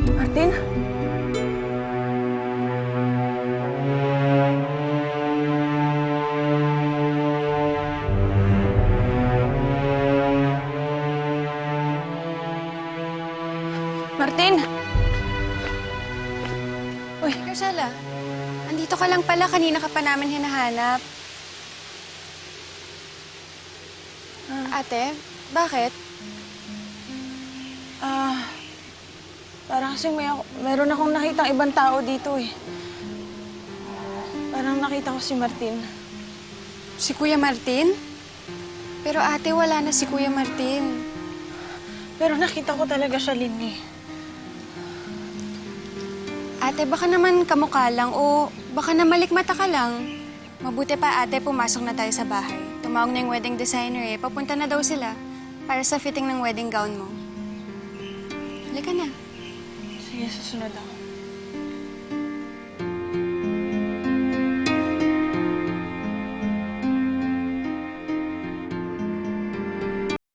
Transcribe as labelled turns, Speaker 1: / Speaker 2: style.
Speaker 1: Martin? Martin! Uy! Rosella, andito ka lang pala. Kanina ka pa namin hinahanap. Ah. Ate, bakit?
Speaker 2: Parang kasi may ako, meron akong nakitang ibang tao dito eh. Parang nakita ko si Martin.
Speaker 1: Si Kuya Martin? Pero ate, wala na si Kuya Martin.
Speaker 2: Pero nakita ko talaga siya, Linny.
Speaker 1: Ate, baka naman kamukha lang o baka na malikmata ka lang. Mabuti pa ate, pumasok na tayo sa bahay. Tumawag na yung wedding designer eh. Papunta na daw sila para sa fitting ng wedding gown mo. Halika na.
Speaker 2: Sige, susunod ako.